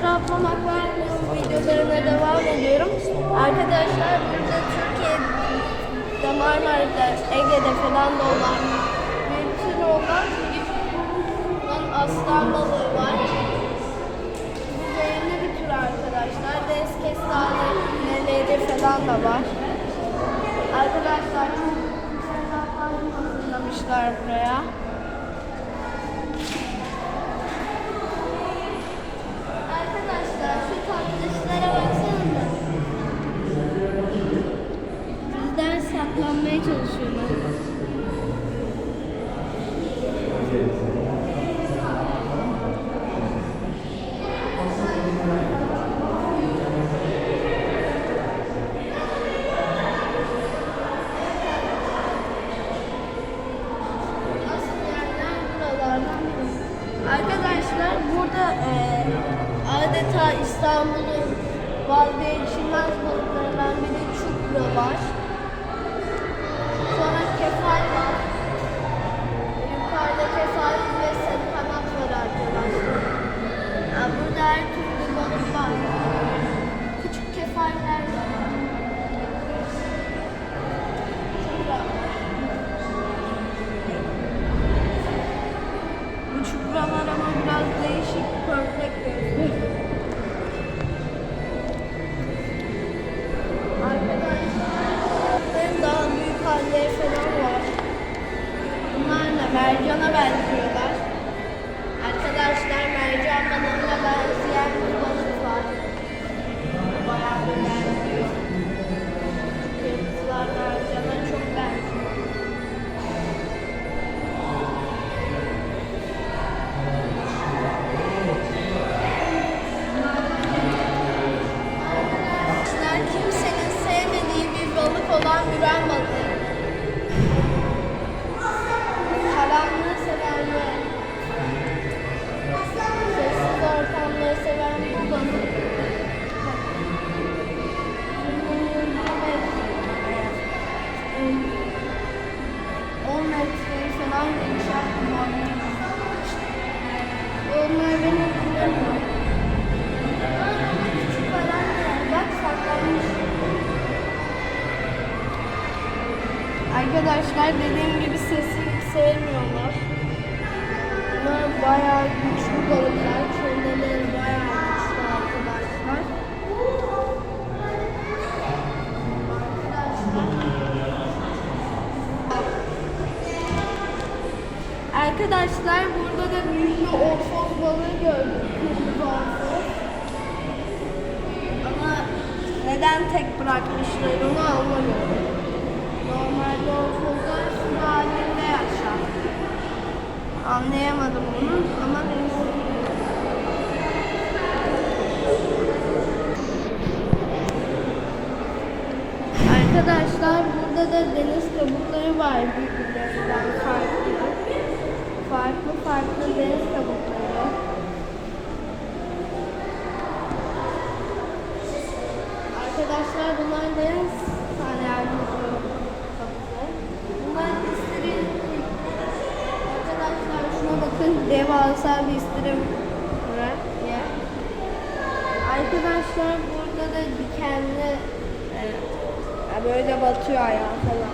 Trabzon Akvaryum videolarına devam ediyorum. Arkadaşlar burada Türkiye'de Marmara'da, Ege'de falan da olan tür olan bunun aslan balığı var. Bu zehirli bir tür arkadaşlar. Deniz kestaneleri falan da var. Arkadaşlar çok güzel hazırlamışlar buraya. Saklanmaya çalışıyorlar. Arkadaşlar burada e, adeta İstanbul'un vazgeçilmez balıklarından biri çupra var. Çupralar ama biraz değişik pörtlek görünüyor. Arkadaşlar daha büyük halleri falan var. Bunlar da mercana benziyorlar. Balığı. Karanlığı seven ve sessiz ortamları seven bu balık. Onlar beni kullanıyor. Arkadaşlar dediğim gibi sesi sevmiyorlar. Bunlar bayağı güçlü balıklar. Çeneleri bayağı güçlü arkadaşlar. Arkadaşlar burada da bir orfoz balığı gördük. Kırmızı orfoz. Ama neden tek bırakmışlar onu anlamıyorum. Normalde orfozlar su halinde yaşar. Anlayamadım onu ama neyse. Arkadaşlar burada da deniz kabukları var birbirlerinden farklı. Farklı farklı deniz kabukları. Arkadaşlar bunlar deniz salyangozları kabukları. Bunlar istirim. Arkadaşlar şuna bakın devasa bir istirim var. yer. Arkadaşlar burada da dikenli e, böyle batıyor ayağı falan.